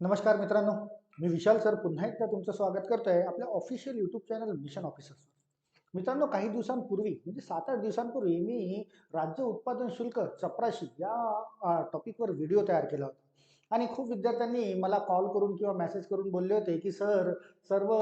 नमस्कार मित्रांनो मी विशाल सर पुन्हा एकदा तुमचं स्वागत करतो आहे आपल्या official YouTube channel mission officers मित्रांनो काही दिवसांपूर्वी म्हणजे सात आठ दिवसांपूर्वी मी राज्य उत्पादन शुल्क चपराशी या टॉपिकवर व्हिडिओ तयार केला होता. आणि खूप विद्यार्थ्यांनी मला कॉल करून किंवा मेसेज करून बोलले होते की सर सर्व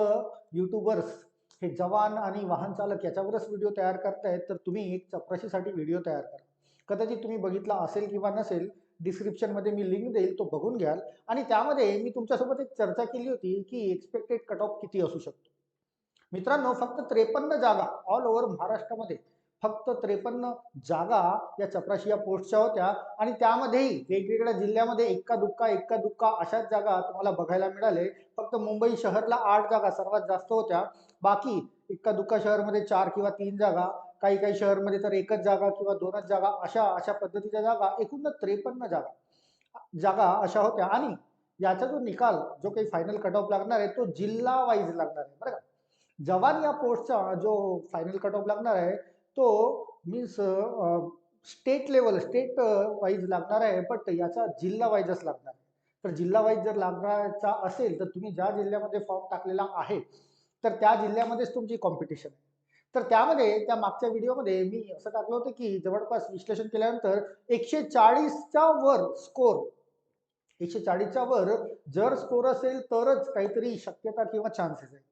यूट्यूबर्स हे जवान आणि वाहन चालक याच्यावरच व्हिडिओ तयार करतायत तर तुम्ही एक चपराशीसाठी व्हिडिओ तयार करा. कदाचित तुम्ही बघितला असेल किंवा नसेल डिस्क्रिप्शनमध्ये मी लिंक देईल तो बघून घ्याल. आणि त्यामध्ये मी तुमच्यासोबत एक चर्चा केली होती की एक्सपेक्टेड कट ऑफ किती असू शकतो. मित्रांनो फक्त त्रेपन्न जागा ऑल ओव्हर महाराष्ट्रामध्ये. फक्त त्रेपन्न जागा या चपराशी या पोस्टच्या होत्या. आणि त्यामध्येही वेगवेगळ्या जिल्ह्यामध्ये एक्का दुक्का एक्का दुक्का अशाच जागा तुम्हाला बघायला मिळाले. फक्त मुंबई शहरला आठ जागा सर्वात जास्त होत्या. बाकी एक्का दुक्का शहरमध्ये चार किंवा तीन जागा. काही काही शहरमध्ये तर एकच जागा किंवा दोनच जागा अशा अशा पद्धतीच्या जागा एकूण त्रेपन्न जागा जागा अशा होत्या. आणि याचा जो निकाल जो काही फायनल कट ऑफ लागणार आहे तो जिल्हा वाईज लागणार आहे. बरं का? जवान या पोस्टचा जो फायनल कट ऑफ लागणार आहे तो means state level state wise लागणार आहे बट याचा जिल्हा वाईजच लागणार आहे. तर जिल्हा वाईज जर लागण्याचा असेल तर तुम्ही ज्या जिल्ह्यामध्ये फॉर्म टाकलेला आहे तर त्या जिल्ह्यामध्येच तुमची कॉम्पिटिशन आहे. तर त्यामध्ये त्या मागच्या व्हिडिओमध्ये मी असं टाकलं होतं की जवळपास विश्लेषण केल्यानंतर एकशे चाळीसच्या वर स्कोर एकशे चाळीसच्या वर जर स्कोर असेल तरच काहीतरी शक्यता किंवा चान्सेस आहे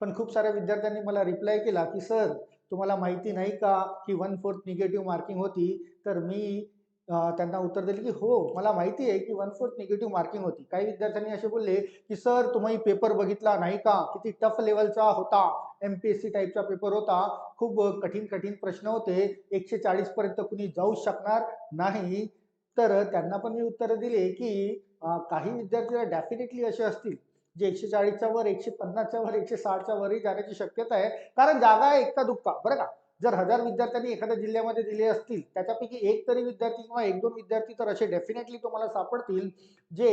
पण खूप साऱ्या विद्यार्थ्यांनी मला रिप्लाय केला की सर तुम्हाला माहिती नाही का की वन फोर्थ निगेटिव्ह मार्किंग होती? तर मी त्यांना उत्तर दिले की हो मला माहिती आहे की वन फोर्थ निगेटिव्ह मार्किंग होती. काही विद्यार्थ्यांनी असे बोलले की सर तुम्ही पेपर बघितला नाही का? किती टफ लेवलचा होता. एम पी एस सी टाईपचा पेपर होता. खूप कठीण कठीण प्रश्न होते. एकशे चाळीसपर्यंत कुणी जाऊ शकणार नाही. तर त्यांना पण मी उत्तरं दिले की काही विद्यार्थी डेफिनेटली असे असतील. जे एकशे चाळीसच्या वर एकशे पन्नासच्या वर एकशे साठच्या वरही जाण्याची शक्यता आहे. कारण जागा आहे एकता दुखता. बरं का? जर हजार विद्यार्थ्यांनी एखाद्या जिल्ह्यामध्ये दिले असतील त्याच्यापैकी एक तरी विद्यार्थी किंवा एक दोन विद्यार्थी तर असे डेफिनेटली तुम्हाला सापडतील जे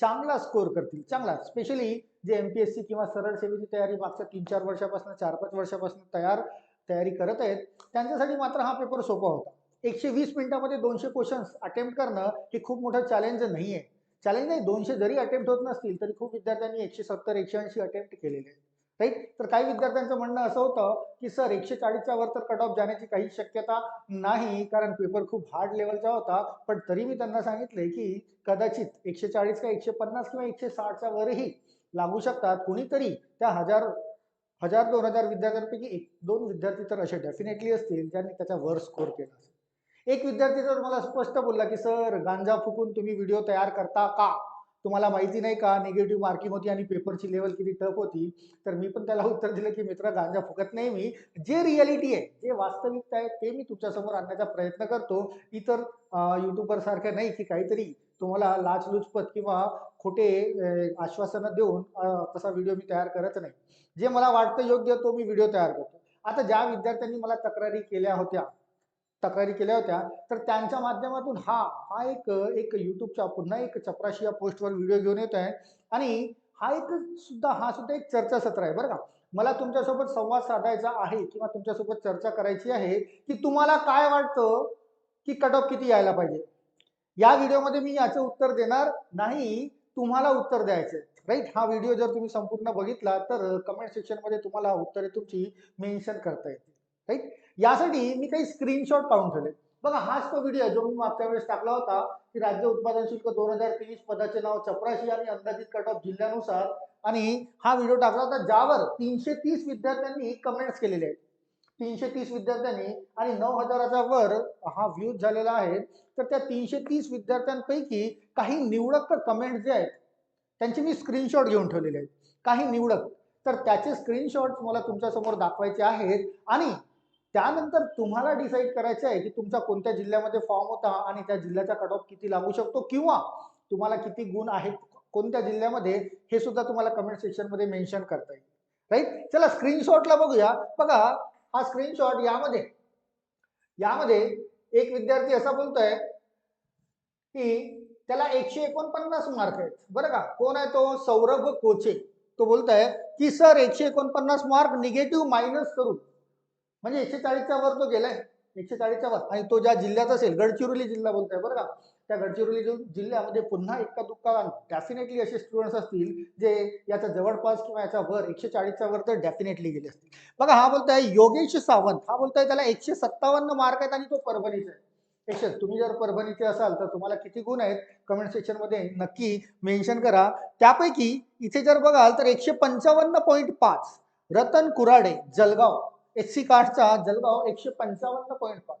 चांगला स्कोअर करतील. चांगला स्पेशली जे एम पी एस सी किंवा सरळ सेवेची तयारी मागच्या तीन चार वर्षापासून चार पाच वर्षापासून तयार तयारी करत आहेत त्यांच्यासाठी मात्र हा पेपर सोपा होता. एकशे वीस मिनिटामध्ये दोनशे क्वेश्चन्स अटेम्प्ट करणं हे खूप मोठं चॅलेंज नाही आहे चॅलेंज नाही दोनशे जरी अटेम्प्ट होत नसतील तरी खूप विद्यार्थ्यांनी एकशे सत्तर एकशे ऐंशी अटेम्प्ट केलेले आहेत. राईट तर काही विद्यार्थ्यांचं म्हणणं असं होतं की सर एकशे चाळीसच्या वर तर कट ऑफ जाण्याची काही शक्यता नाही कारण पेपर खूप हार्ड लेवलचा होता. पण तरी मी त्यांना सांगितले की कदाचित एकशे चाळीस का एकशे पन्नास किंवा एकशे साठच्या वरही लागू शकतात. कुणीतरी त्या हजार हजार दोन हजार विद्यार्थ्यांपैकी एक दोन विद्यार्थी तर असे डेफिनेटली असतील ज्यांनी त्याचा वर स्कोर केला असेल. एक विद्यार्थी तर मला स्पष्ट बोलला की सर गांजा फुकून तुम्ही व्हिडिओ तयार करता का? तुम्हाला माहिती नाही का निगेटिव्ह मार्किंग होती आणि पेपरची लेवल किती टफ होती तर मी पण त्याला उत्तर दिलं की मित्र गांजा फुकत नाही मी. जे रियालिटी आहे जे वास्तविकता आहे ते मी तुमच्यासमोर आणण्याचा प्रयत्न करतो. इतर युट्यूबर सारख्या नाही की काहीतरी तुम्हाला लाचलुचपत किंवा खोटे आश्वासनं देऊन तसा व्हिडिओ मी तयार करत नाही. जे मला वाटतं योग्य तो मी व्हिडिओ तयार करतो. आता ज्या विद्यार्थ्यांनी मला तक्रारी केल्या होत्या तक्रारी केल्या होत्या तर त्यांच्या माध्यमातून हा हा एक एक युट्यूबच्या पुन्हा एक चपराशी या पोस्टवर व्हिडिओ घेऊन येत आहे आणि हा एक सुद्धा हा सुद्धा एक चर्चासत्र आहे बरं का. मला तुमच्यासोबत संवाद साधायचा आहे किंवा तुमच्यासोबत चर्चा करायची आहे की तुम्हाला काय वाटतं की कट ऑफ किती यायला पाहिजे? या व्हिडिओमध्ये मी याचं उत्तर देणार नाही तुम्हाला उत्तर द्यायचं राईट हा व्हिडिओ जर तुम्ही संपूर्ण बघितला तर कमेंट सेक्शनमध्ये तुम्हाला उत्तरे तुमची मेन्शन करता येतील. राईट यासाठी मी काही स्क्रीनशॉट काढून ठेवले. बघा हाच तो व्हिडिओ जो मी मागच्या वेळेस टाकला होता की राज्य उत्पादन शुल्क दोन हजार तेवीस पदाचे नाव चपराशी आणि अंदाजित कट ऑफ जिल्ह्यानुसार. आणि हा व्हिडिओ टाकला होता ज्यावर तीनशे तीस विद्यार्थ्यांनी कमेंट्स केलेले आहेत. तीनशे तीस विद्यार्थ्यांनी आणि नऊ हजाराचा वर हा व्ह्यूज झालेला आहे. तर त्या तीनशे तीस विद्यार्थ्यांपैकी काही निवडक कमेंट जे आहेत त्यांचे मी स्क्रीनशॉट घेऊन ठेवलेले आहेत. काही निवडक. तर त्याचे स्क्रीनशॉट मला तुमच्यासमोर दाखवायचे आहेत. आणि त्यानंतर तुम्हाला डिसाईड करायचं आहे की तुमचा कोणत्या जिल्ह्यामध्ये फॉर्म होता आणि त्या जिल्ह्याचा कट ऑफ किती लागू शकतो किंवा तुम्हाला किती गुण आहेत कोणत्या जिल्ह्यामध्ये हे सुद्धा तुम्हाला कमेंट सेक्शनमध्ये मेन्शन करता येईल. राईट चला स्क्रीनशॉटला बघूया. बघा हा स्क्रीनशॉट यामध्ये यामध्ये एक विद्यार्थी असा बोलतोय की त्याला एकशे एकोणपन्नास मार्क आहेत. बरं का? कोण आहे तो? सौरभ कोचे. तो बोलतोय की सर एकशे एकोणपन्नास मार्क निगेटिव्ह मायनस करून म्हणजे एकशे चाळीसच्या वर तो गेलाय. एकशे चाळीसच्या वर. आणि तो ज्या जिल्ह्यात असेल गडचिरोली जिल्हा बोलतोय बरं का? त्या गडचिरोली जिल्ह्यामध्ये पुन्हा इक्का दुक्का डेफिनेटली असे स्टुडंट्स असतील जे याचा जवळपास किंवा याचा वर एकशे चाळीसच्या वर तर डेफिनेटली गेले असतील. बघा हा बोलताय योगेश सावंत. हा बोलताय त्याला एकशे सत्तावन्न मार्क आहेत आणि तो परभणीचा आहे. एकशे तुम्ही जर परभणीचे असाल तर तुम्हाला किती गुण आहेत? कमेंट सेक्शनमध्ये नक्की मेन्शन करा. त्यापैकी इथे जर बघाल तर एकशे पंचावन्न पॉईंट पाच. रतन कुराडे जलगाव. एस सी कास्टचा जळगाव एकशे पंचावन्न पॉईंट पाच.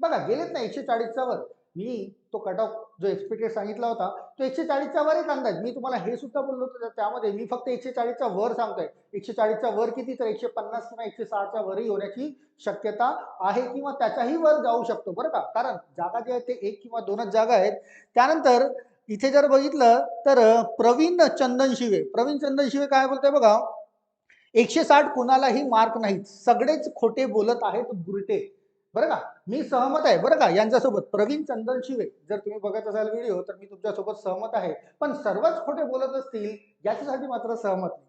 बघा गेलेत ना एकशे चाळीसच्या वर. मी तो कट ऑफ जो एक्सपेक्टेड सांगितला होता तो एकशे चाळीसच्या वर एक अंदाज. मी तुम्हाला हे सुद्धा बोललो होतो त्यामध्ये मी फक्त एकशे चाळीसच्या वर सांगतोय. एकशे चाळीसच्या वर किती तर एकशे पन्नास किंवा एकशे साठच्या वरही होण्याची शक्यता आहे किंवा त्याच्याही वर जाऊ शकतो बरं का? कारण जागा जे आहे ते एक किंवा दोनच जागा आहेत. त्यानंतर इथे जर बघितलं तर प्रवीण चंदन शिवे. प्रवीण चंदन शिवे काय बोलतोय बघा? एकशे साठ कुणालाही मार्क नाहीत. सगळेच खोटे बोलत आहेत बुरटे. बरं का? मी सहमत आहे. बरं का? यांच्यासोबत प्रवीण चंदन शिवे. जर तुम्ही बघत असाल व्हिडिओ तर मी तुमच्यासोबत सहमत आहे. पण सर्वच खोटे बोलत असतील याच्यासाठी मात्र सहमत नाही.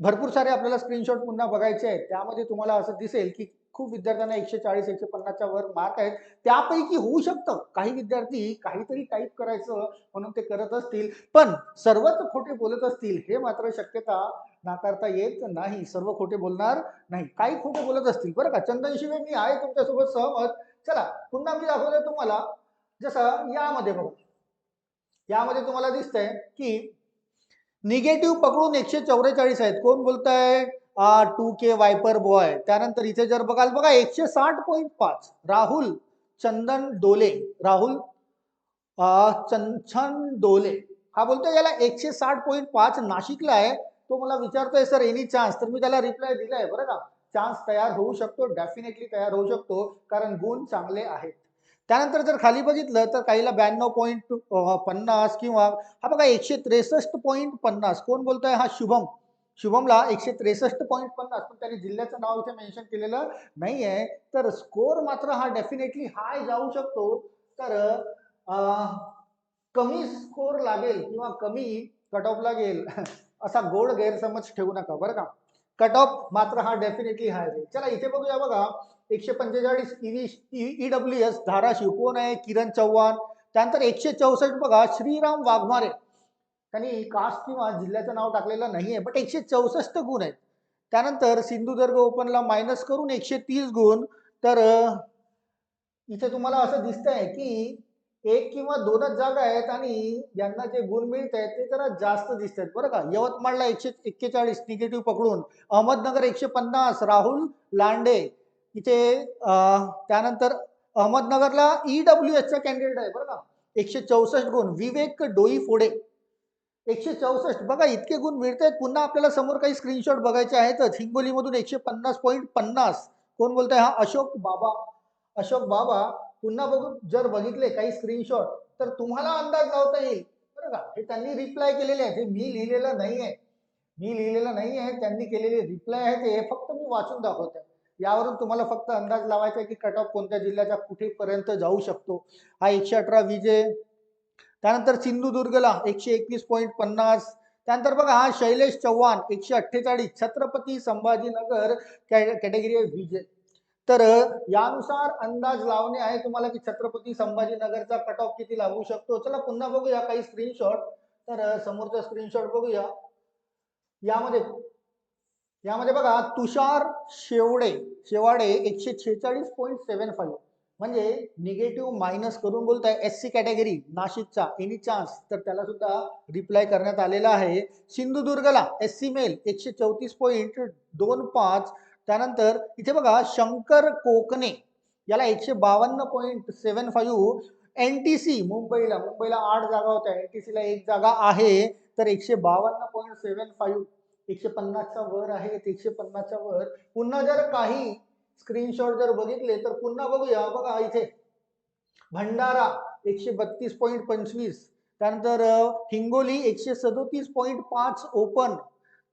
भरपूर सारे आपल्याला स्क्रीनशॉट पुन्हा बघायचे आहेत. त्यामध्ये तुम्हाला असं दिसेल की खूप विद्यार्थ्यांना एकशे चाळीस एकशे पन्नासच्या वर मार्क आहेत. त्यापैकी होऊ शकतं. काही विद्यार्थी काहीतरी टाईप करायचं म्हणून ते करत असतील. पण सर्वच खोटे बोलत असतील हे मात्र शक्यता नाकारता येत नाही. सर्व खोटे बोलणार नाही. काही खोटे बोलत असतील. बरं का? चंदनशिवे मी आहे तुमच्यासोबत सहमत. चला पुन्हा मी दाखवलं तुम्हाला. जसं यामध्ये बघा. यामध्ये तुम्हाला दिसतंय की निगेटिव्ह पकडून एकशे चौवेचाळीस आहेत. कोण बोलताय? Two K viper boy. त्यानंतर इथे जर बघाल बघा एकशे साठ पॉईंट पाच. राहुल चंदन डोले. राहुल अं, डोले. हा बोलतोय याला एकशे साठ पॉईंट पाच नाशिकला आहे. तो मला विचारतोय सर एनी चान्स तर मी त्याला रिप्लाय दिलाय बरं का? चान्स तयार होऊ शकतो डेफिनेटली तयार होऊ शकतो कारण गुण चांगले आहेत. त्यानंतर जर खाली बघितलं तर काहीला ब्याण्णव पॉईंट पन्नास किंवा हा बघा एकशे त्रेसष्ट पॉईंट पन्नास. कोण बोलतोय? हा शुभम. शुभमला एकशे त्रेसष्ट पॉईंट पन्नास. पण त्याने जिल्ह्याचं नाव इथे मेन्शन केलेलं नाही आहे तर स्कोर मात्र हा डेफिनेटली हाय जाऊ शकतो. तर कमी स्कोर लागेल किंवा कमी कट ऑफ लागेल. असा गोड गैरसमज ठेवू नका बरं का? कट ऑफ मात्र हा डेफिनेटली हाय चला इथे बघूया बघा एकशे पंचेचाळीस ई डब्ल्यू एस धाराशिव कोण आहे? किरण चव्हाण. त्यानंतर एकशे चौसष्ट बघा श्रीराम वाघमारे. त्यांनी कास्ट किंवा जिल्ह्याचं नाव टाकलेलं नाही आहे बट एकशे चौसष्ट गुण आहेत. त्यानंतर सिंधुदुर्ग ओपनला मायनस करून एकशे तीस गुण. तर इथे तुम्हाला असं दिसतंय की एक किंवा दोनच जागा आहेत आणि यांना जे गुण मिळत आहेत ते जरा जास्त दिसत आहेत. बरं का? यवतमाळला एकशे एक्केचाळीस निगेटिव्ह पकडून अहमदनगर एकशे पन्नास राहुल लांडे. इथे त्यानंतर अहमदनगरला ई डब्ल्यू एसचा कॅन्डिडेट आहे. बरं का? एकशे चौसष्ट गुण. विवेक डोई फोडे. एकशे चौसष्ट. बघा इतके गुण मिळत आहेत. पुन्हा आपल्याला समोर काही स्क्रीनशॉट बघायचे आहेतच. हिंगोलीमधून एकशे पन्नास पॉईंट पन्नास. कोण बोलतोय? हा अशोक बाबा. अशोक बाबा पुन्हा बघू जर बघितले काही स्क्रीनशॉट तर तुम्हाला अंदाज लावता येईल. बरं का? हे त्यांनी रिप्लाय केलेले आहेत. हे मी लिहिलेलं नाही आहे मी लिहिलेलं नाही आहे त्यांनी केलेले रिप्लाय आहे ते हे फक्त मी वाचून दाखवत आहे यावरून तुम्हाला फक्त अंदाज लावायचा आहे की कट ऑफ कोणत्या जिल्ह्याच्या कुठेपर्यंत जाऊ शकतो. हा एकशे अठरा विजय त्यानंतर सिंधुदुर्गला एकशे एकवीस पॉईंट पन्नास. त्यानंतर बघा हा शैलेश चव्हाण एकशे अठ्ठेचाळीस. छत्रपती संभाजीनगर कॅटेगरी विजय. तर यानुसार अंदाज लावणे आहे तुम्हाला की छत्रपती संभाजीनगरचा कट ऑफ किती लागू शकतो. चला पुन्हा बघूया काही स्क्रीनशॉट तर समोरचा स्क्रीनशॉट बघूया. यामध्ये यामध्ये बघा तुषार शेवडे शेवाडे एकशे छेचाळीस पॉईंट सेवन फाईव्ह म्हणजे निगेटिव्ह मायनस करून बोलताय. एस सी कॅटेगरी नाशिकचा एनी चान्स तर त्याला सुद्धा रिप्लाय करण्यात आलेला आहे. सिंधुदुर्गला एस सी मेल एकशे चौतीस पॉईंट दोन पाच. त्यानंतर इथे बघा शंकर कोकणे याला एकशे बावन्न point seven five N T C मुंबईला मुंबईला आठ जागा होत्या. एन टी सीला एक जागा आहे तर एकशे बावन्न पॉईंट सेवन फाईव्ह एकशे पन्नासचा वर आहे एकशे पन्नासच्या वर. पुन्हा जर काही स्क्रीनशॉट जर बघितले तर पुन्हा बघूया. बघा इथे भंडारा एकशे बत्तीस पॉईंट पंचवीस. त्यानंतर हिंगोली एकशे सदोतीस पॉईंट पाच ओपन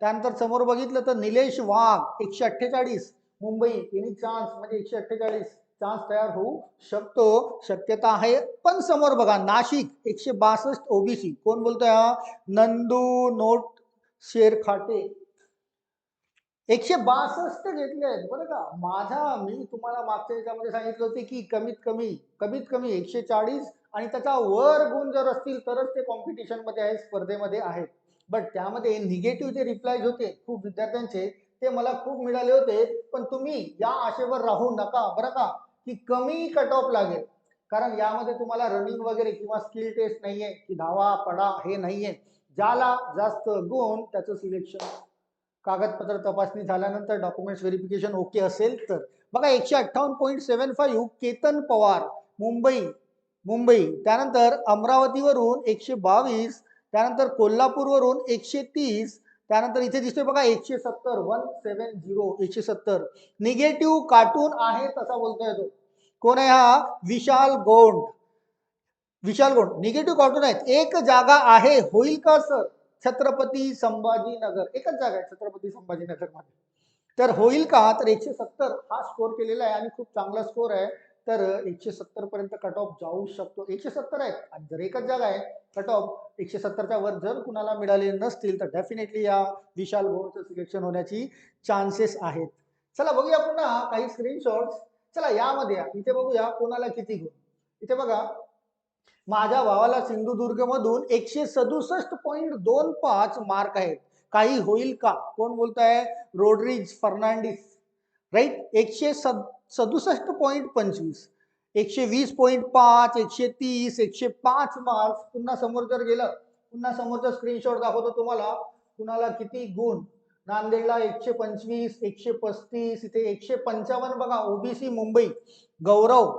त्यानंतर समोर बघितलं तर निलेश वाघ एकशे अठ्ठेचाळीस. मुंबई एनी चान्स म्हणजे एकशे अठ्ठेचाळीस चान्स तयार होऊ शकतो. शक्यता आहे पण समोर बघा नाशिक एकशे बासष्ट ओबीसी कोण बोलतोय हा? नंदू नोट शेरखाटे एकशे बासष्ट घेतले आहेत. बरं का? माझा मी तुम्हाला मागच्या याच्यामध्ये सांगितलं होते की कमीत कमी कमीत कमी एकशे चाळीस आणि त्याचा वर गुण जर असतील तरच ते कॉम्पिटिशनमध्ये आहे स्पर्धेमध्ये आहेत. बट त्यामध्ये निगेटिव्ह जे रिप्लायज होते खूप विद्यार्थ्यांचे ते मला खूप मिळाले होते. पण तुम्ही या आशेवर राहू नका बरं का? की कमी कट ऑफ लागेल. कारण यामध्ये तुम्हाला रनिंग वगैरे किंवा स्किल टेस्ट नाहीये की धावा पडा हे नाहीये. ज्याला जास्त गुण त्याचं सिलेक्शन कागदपत्र तपासणी झाल्यानंतर डॉक्युमेंट्स व्हेरिफिकेशन ओके असेल तर. बघा एकशे अठ्ठावन्न point seven five Ketan Pawar Mumbai Mumbai. त्यानंतर अमरावतीवरून एकशे बावीस त्यानंतर कोल्हापूरवरून एकशे तीस त्यानंतर इथे दिसतोय बघा एकशे सत्तर वन सेवन झिरो एकशे सत्तर निगेटिव्ह कार्टून आहे तसा बोलतोय तो. कोण आहे हा? विशाल गोंड. विशाल गोंड. निगेटिव्ह कार्टून आहेत. एक जागा आहे होईल का सर? छत्रपती संभाजीनगर. एकच जागा आहे छत्रपती संभाजीनगरमध्ये तर होईल का? तर एकशे सत्तर हा स्कोर केलेला आहे आणि खूप चांगला स्कोर आहे. तर एकशे सत्तर पर्यंत कट ऑफ जाऊ शकतो. एकशे सत्तर आहेत. आणि जर एकच जागा आहे कट ऑफ एकशे सत्तरच्या वर जर कुणाला मिळाले नसतील तर डेफिनेटली या विशाल भोरचं सिलेक्शन होण्याची चान्सेस आहेत. चला बघूया पुन्हा काही स्क्रीनशॉट्स चला यामध्ये या. इथे बघूया कोणाला किती गुण इथे बघा माझ्या भावाला सिंधुदुर्ग मधून एकशे सदुसष्ट पॉईंट दोन पाच मार्क आहेत. काही होईल का? कोण बोलताय? रोड्रिज फर्नांडिस. राईट एकशे सद सदुसष्ट पॉईंट पंचवीस. एकशे वीस पॉईंट पाच एकशे तीस एकशे पाच मार्क्स पुन्हा समोर जर गेलं पुन्हा समोरचा स्क्रीनशॉट दाखवतो तुम्हाला कुणाला किती गुण? नांदेडला एकशे पंचवीस एकशे पस्तीस इथे एकशे पंचावन्न बघा ओबीसी मुंबई गौरव.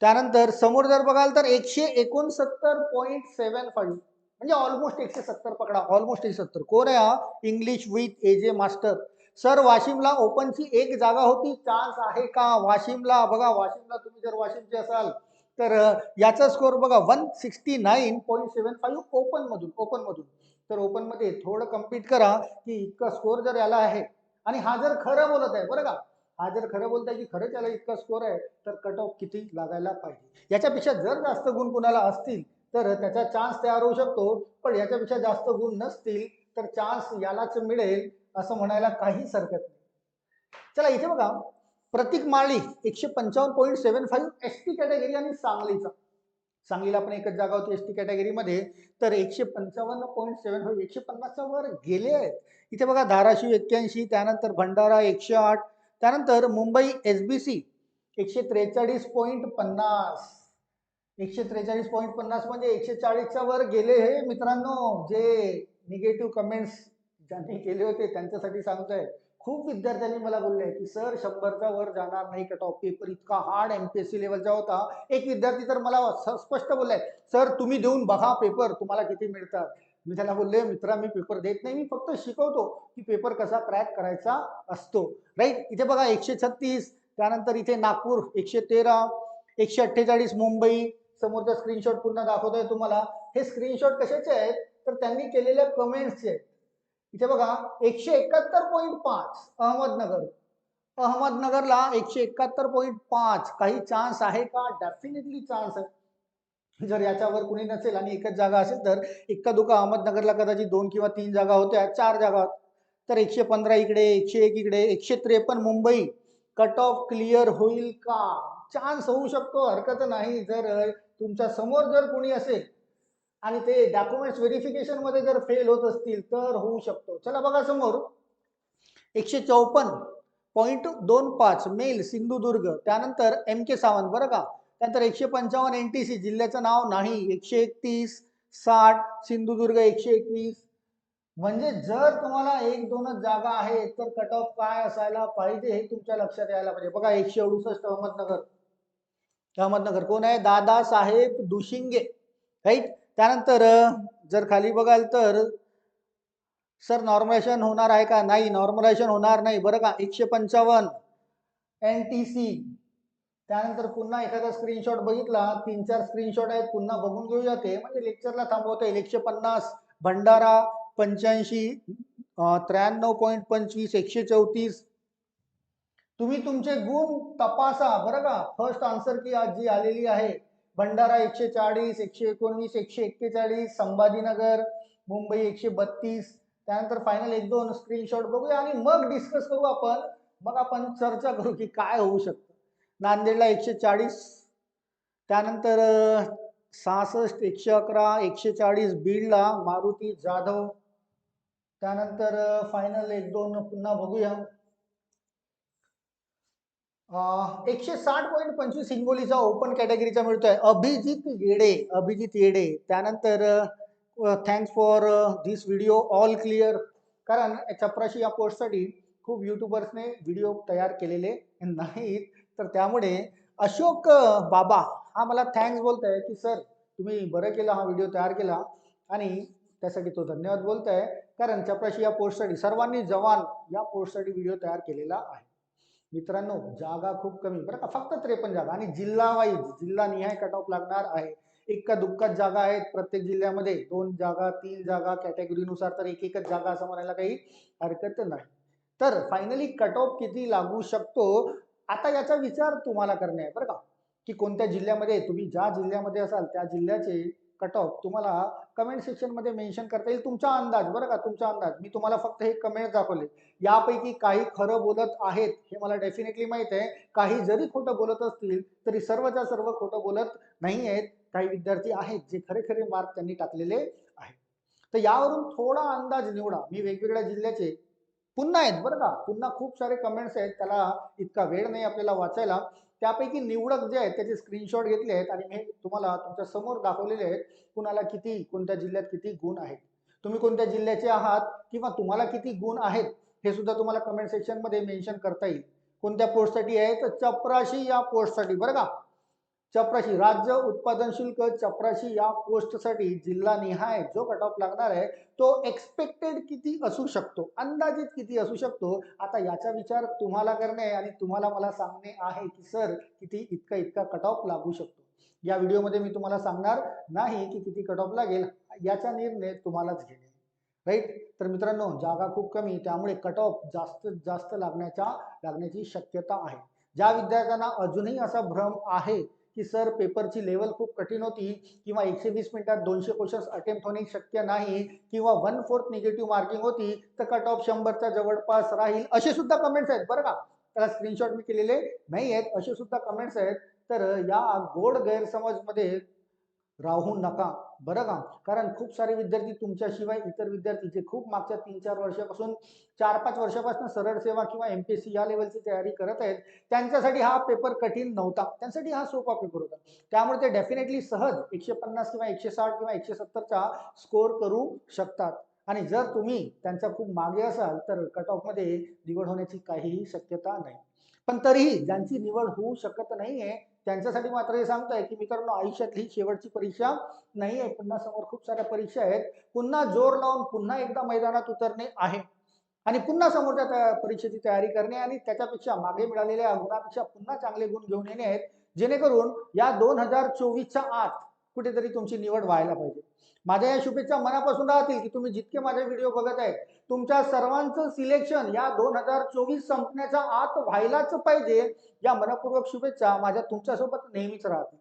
त्यानंतर समोर जर बघाल तर एकशे एकोणसत्तर पॉईंट सेव्हन फाईव्ह. म्हणजे ऑलमोस्ट एकशे सत्तर पकडा ऑलमोस्ट एकशे सत्तर. कोण आहे हा? English with AJ master sir वाशिमला ओपनची एक जागा होती. चान्स आहे का? वाशिमला बघा वाशिमला तुम्ही जर वाशिमचे असाल तर याचा स्कोर बघा one sixty nine point seven five ओपनमधून ओपनमधून. तर ओपनमध्ये थोडं कम्पीट करा की इतका स्कोर जर याला आहे आणि हा जर खरं बोलत आहे बरं का? हा जर खरं बोलत आहे की खरंच याला इतका स्कोर आहे तर कट ऑफ किती लागायला पाहिजे? याच्यापेक्षा जर जास्त गुण कुणाला असतील तर त्याचा चान्स तयार होऊ शकतो पण याच्यापेक्षा जास्त गुण नसतील तर चान्स यालाच मिळेल. असं म्हणायला काहीच हरकत नाही. चला इथे बघा. प्रतीक माळी एकशे पंचावन्न point seven five S T category आणि सांगलीचा. सांगलीला पण एकच जागा होती एस टी कॅटेगरीमध्ये तर एकशे पंचावन्न पॉईंट सेव्हन फाईव्ह एकशे पन्नासच्या वर गेले आहेत. इथे बघा धाराशिव एक्क्याऐंशी त्यानंतर भंडारा एकशे आठ त्यानंतर मुंबई एस बी सी एकशे त्रेचाळीस पॉईंट पन्नास. एकशे त्रेचाळीस पॉईंट पन्नास म्हणजे एकशे चाळीसच्या वर गेले हे मित्रांनो. जे निगेटिव्ह कमेंट्स ज्यांनी केले होते त्यांच्यासाठी सांगतोय. खूप विद्यार्थ्यांनी मला बोलले की सर शंभरचा वर जाणार नाही कट ऑफ पेपर इतका hard M P S C लेवलचा होता. एक विद्यार्थी तर मला स्पष्ट बोललाय सर तुम्ही देऊन बघा पेपर तुम्हाला किती मिळतात. मी त्याला बोलले मित्रा मी पेपर देत नाही मी फक्त शिकवतो की पेपर कसा क्रॅक करायचा असतो. राईट इथे बघा एकशे छत्तीस त्यानंतर इथे नागपूर एकशे तेरा एकशे अठ्ठेचाळीस मुंबई समोरचा स्क्रीनशॉट पुन्हा दाखवतोय तुम्हाला. हे स्क्रीनशॉट कशाचे आहेत? तर त्यांनी केलेल्या कमेंट्सचे आहेत. इथे बघा एकशे एकाहत्तर पॉईंट पाच अहमदनगर. अहमदनगरला एकशे एकाहत्तर पॉईंट पाच काही चान्स आहे का? डेफिनेटली चान्स आहे. जर याच्यावर कुणी नसेल आणि एकच जागा असेल तर एका दुका अहमदनगरला कदाचित दोन किंवा तीन जागा होत्या चार जागा तर एकशे पंधरा इकडे एकशे एक इकडे एकशे त्रेपन्न मुंबई. कट ऑफ क्लिअर होईल का? चान्स होऊ शकतो हरकत नाही. जर तुमच्यासमोर जर कोणी असेल आणि ते डॉक्युमेंट्स व्हेरिफिकेशनमध्ये जर फेल होत असतील तर होऊ शकतो. चला बघा समोर. एकशे चौपन्न पॉईंट दोन पाच मेल सिंधुदुर्ग त्यानंतर एम के सावंत बरं का? त्यानंतर एकशे पंचावन्न एन टी सी जिल्ह्याचं नाव नाही एकशे एकतीस साठ सिंधुदुर्ग एकशे एकवीस. म्हणजे जर तुम्हाला एक दोनच जागा आहे तर कट ऑफ काय असायला पाहिजे हे तुमच्या लक्षात यायला पाहिजे. बघा एकशे अडुसष्ट अहमदनगर. अहमदनगर कोण आहे? दादा साहेब दुशिंगे. राईट त्यानंतर जर खाली बघाल तर सर नॉर्मलायझेशन होणार आहे का? नाही नॉर्मलायझेशन होणार नाही. बरं का? एकशे पंचावन्न एन टी सी त्यानंतर पुन्हा एखादा स्क्रीनशॉट बघितला. तीन चार स्क्रीनशॉट आहेत. पुन्हा बघून घेऊया ते. म्हणजे लेक्चरला थांबवता येईल एकशे पन्नास भंडारा पंच्याऐंशी त्र्याण्णव पॉईंट पंचवीस एकशे चौतीस. तुम्ही तुमचे गुण तपासा. बरं का? फर्स्ट आन्सर की आज जी आलेली आहे. भंडारा एकशे चाळीस एकशे एकोणवीस एकशे एक्केचाळीस संभाजीनगर मुंबई एकशे बत्तीस. त्यानंतर फायनल एक दोन स्क्रीनशॉट बघूया आणि मग डिस्कस करू आपण. मग आपण चर्चा करू की काय होऊ शकतं. नांदेडला एकशे चाळीस. त्यानंतर सहासष्ट एकशे अकरा एकशे चाळीस बीडला मारुती जाधव. त्यानंतर फायनल एक दोन पुन्हा बघूया. एकशे साठ पॉईंट पंचवीस हिंगोलीचा ओपन कॅटेगरीचा मिळतोय. अभिजित येडे अभिजित येडे. त्यानंतर thanks for this video all clear कारण चपराशी या पोस्टसाठी खूप युट्यूबर्सने व्हिडिओ तयार केलेले नाहीत. तर त्यामुळे अशोक बाबा हा मला थँक्स बोलताय की सर तुम्ही बरं केलं हा व्हिडिओ तयार केला. आणि त्यासाठी तो धन्यवाद बोलताय. कारण चपराशी या पोस्टसाठी सर्वांनी जवान या पोस्टसाठी व्हिडिओ तयार केलेला आहे. मित्रांनो जागा खूप कमी बरं का? फक्त त्रेपन्न जागा. आणि जिल्हा वाईज जिल्हा निहाय कट ऑफ लागणार आहे. इतका दुःखात जागा आहेत प्रत्येक जिल्ह्यामध्ये. दोन जागा तीन जागा कॅटेगरीनुसार तर एक एकच जागा असं म्हणायला काही हरकत नाही. तर फायनली कट ऑफ किती लागू शकतो? आता याचा विचार तुम्हाला करणे आहे बरं का? की कोणत्या जिल्ह्यामध्ये तुम्ही ज्या जिल्ह्यामध्ये असाल त्या जिल्ह्याचे कट ऑफ तुम्हाला कमेंट सेक्शनमध्ये मेन्शन करता येईल तुमचा अंदाज बरं का? तुमचा अंदाज. मी तुम्हाला फक्त हे कमेंट दाखवले. यापैकी काही खरं बोलत आहेत हे मला डेफिनेटली माहीत आहे. काही जरी खोटं बोलत असतील तरी सर्वच्या सर्व खोटं बोलत नाही आहेत. काही विद्यार्थी आहेत जे खरे खरे मार्क त्यांनी टाकलेले आहेत. तर यावरून थोडा अंदाज निवडा. मी वेगवेगळ्या जिल्ह्याचे पुन्हा आहेत बरं का? पुन्हा खूप सारे कमेंट्स आहेत. त्याला इतका वेळ नाही आपल्याला वाचायला. त्यापैकी निवडक जे आहेत त्याचे स्क्रीनशॉट घेतले आहेत आणि हे तुम्हाला तुमच्यासमोर दाखवलेले आहेत कुणाला किती कोणत्या जिल्ह्यात किती गुण आहेत. तुम्ही कोणत्या जिल्ह्याचे आहात किंवा तुम्हाला किती गुण आहेत हे सुद्धा तुम्हाला कमेंट सेक्शनमध्ये मेन्शन करता येईल. कोणत्या पोस्टसाठी आहे तर चपराशी या पोस्टसाठी बरं का? चपराशी राज्य उत्पादन शुल्क चपराशी या पोस्टसाठी जिल्हा निहाय जो कट ऑफ लागणार आहे तो एक्सपेक्टेड किती असू शकतो? अंदाजित किती असू शकतो? आता याचा विचार तुम्हाला करणे आणि तुम्हाला मला सांगणे आहे की सर किती इतका इतका कट ऑफ लागू शकतो? या व्हिडिओमध्ये मी तुम्हाला सांगणार नाही की किती कट ऑफ लागेल याचा निर्णय तुम्हालाच घेणे राईट तर मित्रांनो जागा खूप कमी त्यामुळे कट ऑफ जास्त जास्त लागण्याच्या लागण्याची शक्यता आहे. ज्या विद्यार्थ्यांना अजूनही असा भ्रम आहे की सर पेपरची लेवल खूप कठीण होती किंवा एकशे वीस मिनिटात दोनशे क्वेश्चन्स अटेम्प्ट होणे शक्य नाही किंवा वन फोर्थ निगेटिव्ह मार्किंग होती तर कट ऑफ शंभरच्या जवळपास राहील असे सुद्धा कमेंट्स आहेत बरं का? त्याला स्क्रीनशॉट मी केलेले नाही आहेत असे सुद्धा कमेंट्स आहेत. तर या गोड गैरसमजमध्ये राहू नका. बरं का? कारण खूप सारे विद्यार्थी तुमच्याशिवाय इतर विद्यार्थी जे खूप मागच्या तीन चार वर्षापासून चार पाच वर्षापासून सरळ सेवा किंवा एम पी एस सी या लेवलची तयारी करत आहेत त्यांच्यासाठी हा पेपर कठीण नव्हता. त्यांच्यासाठी हा सोपा पेपर होता. त्यामुळे ते डेफिनेटली सहज एकशे पन्नास किंवा एकशे साठ किंवा एकशे सत्तरचा स्कोअर करू शकतात. आणि जर तुम्ही त्यांचा खूप मागे असाल तर कट ऑफमध्ये निवड होण्याची काहीही शक्यता नाही. पण तरीही ज्यांची निवड होऊ शकत नाहीये त्यांच्यासाठी मात्र हे सांगतोय की मित्रांनो आयुष्यातली ही शेवटची परीक्षा नाही आहे पुन्हा समोर खूप साऱ्या परीक्षा आहेत. पुन्हा जोर लावून पुन्हा एकदा मैदानात उतरणे आहे. आणि पुन्हा समोरच्या त्या परीक्षेची तयारी करणे आणि त्याच्यापेक्षा मागे मिळालेल्या गुणापेक्षा पुन्हा चांगले गुण घेऊन येणे आहेत. जेणेकरून या दोन हजार चोवीसच्या आत कुठेतरी तुमची निवड व्हायला पाहिजे. माझ्या या शुभेच्छा मनापासून राहतील की तुम्ही जितके माझे व्हिडिओ बघत आहेत तुमच्या सर्वांचं सिलेक्शन या दोन हजार चोवीस संपण्याच्या आत व्हायलाच पाहिजे या मनपूर्वक शुभेच्छा माझ्या तुमच्यासोबत नेहमीच राहतील.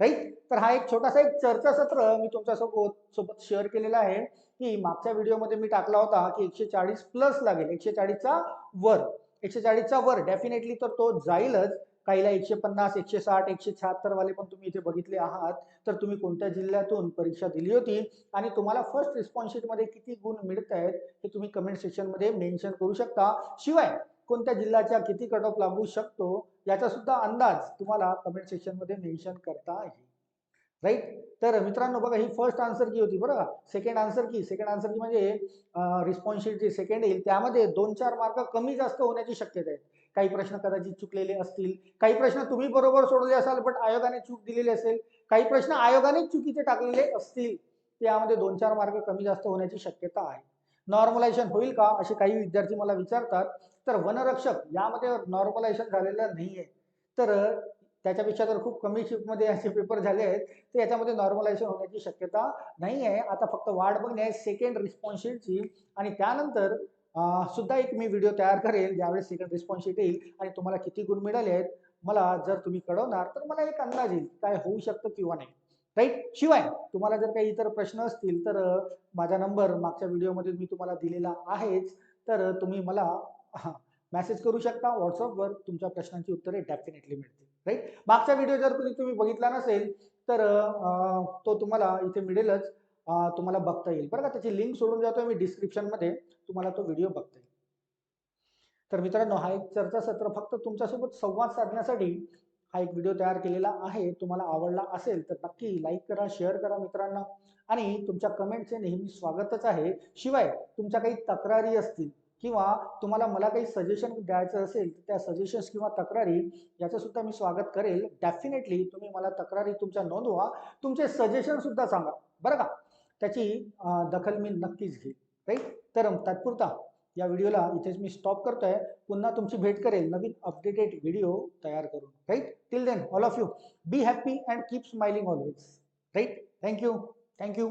राईट? तर हा एक छोटासा एक चर्चासत्र मी तुमच्यासोबत सोबत शेअर केलेला आहे की मागच्या व्हिडिओमध्ये मी टाकला होता की एकशे चाळीस प्लस लागेल एकशे चाळीसचा वर. एकशे चाळीसचा वर डेफिनेटली तर तो जाईलच. काहीला एकशे पन्नास एकशे साठ एकशे शहात्तर वाले पण तुम्ही इथे बघितले आहात. तर तुम्ही कोणत्या जिल्ह्यातून परीक्षा दिली होती? आणि तुम्हाला फर्स्ट रिस्पॉन्सशीटमध्ये किती गुण मिळत आहेत हे तुम्ही कमेंट सेक्शनमध्ये मेन्शन करू शकता. शिवाय कोणत्या जिल्ह्याच्या किती कट ऑफ लागू शकतो याचा सुद्धा अंदाज तुम्हाला कमेंट सेक्शनमध्ये मेन्शन करता येईल. राईट तर मित्रांनो बघा ही फर्स्ट आन्सर की होती बरं second answer key. Second answer key म्हणजे रिस्पॉन्सशीट जी सेकंड येईल त्यामध्ये दोन चार मार्क कमी जास्त होण्याची शक्यता आहे. काही प्रश्न कदाचित चुकलेले असतील काही प्रश्न तुम्ही बरोबर सोडले असाल पण आयोगाने चूक दिलेली असेल काही प्रश्न आयोगाने चुकीचे टाकलेले असतील त्यामध्ये दोन चार मार्क कमी जास्त होण्याची शक्यता आहे. नॉर्मलायझेशन होईल का असे काही विद्यार्थी मला विचारतात. तर वनरक्षक यामध्ये नॉर्मलायझेशन झालेलं नाही आहे तर त्याच्यापेक्षा तर खूप कमी शिफ्टमध्ये असे पेपर झाले आहेत तर याच्यामध्ये नॉर्मलायझेशन होण्याची शक्यता नाही आहे आता फक्त वाट बघणे आहे सेकंड रिस्पॉन्सशीटची आणि त्यानंतर सुद्धा एक मी व्हिडिओ तयार करेल ज्यावेळेस सेकंड रिस्पॉन्स शीट येईल आणि तुम्हाला किती गुण मिळाले आहेत मला जर तुम्ही कळवणार तर मला एक अंदाज येईल काय होऊ शकतं किंवा नाही. राईट शिवाय तुम्हाला जर काही इतर प्रश्न असतील तर माझा नंबर मागच्या व्हिडिओमध्ये मी तुम्हाला दिलेला आहेच तर तुम्ही मला मेसेज करू शकता व्हॉट्सअपवर तुमच्या प्रश्नांची उत्तरे डेफिनेटली मिळतील. राईट मागचा व्हिडिओ जर कधी तुम्ही बघितला नसेल तर तो तुम्हाला इथे मिळेलच. तुम्हाला बघता येईल. बरं का? त्याची लिंक सोडून जातो मी डिस्क्रिप्शनमध्ये तुम्हाला तो व्हिडिओ बघता येईल. तर मित्रांनो हा एक चर्चासत्र फक्त तुमच्यासोबत संवाद साधण्यासाठी हा एक व्हिडिओ तयार केलेला आहे. तुम्हाला आवडला असेल तर नक्की लाईक करा शेअर करा मित्रांनो. आणि तुमच्या कमेंटचे नेहमी स्वागतच आहे. शिवाय तुमच्या काही तक्रारी असतील किंवा तुम्हाला मला काही सजेशन द्यायचं असेल तर त्या सजेशन्स किंवा तक्रारी याचं सुद्धा मी स्वागत करेल. डेफिनेटली तुम्ही मला तक्रारी तुमच्या नोंदवा. तुमचे सजेशन सुद्धा सांगा. बरं का? त्याची दखल मी नक्कीच घेईल राईट तर तात्पुरता या व्हिडिओला इथेच मी स्टॉप करतो आहे पुन्हा तुमची भेट करेल नवीन अपडेटेड व्हिडिओ तयार करून. Right till then all of you be happy and keep smiling always right thank you thank you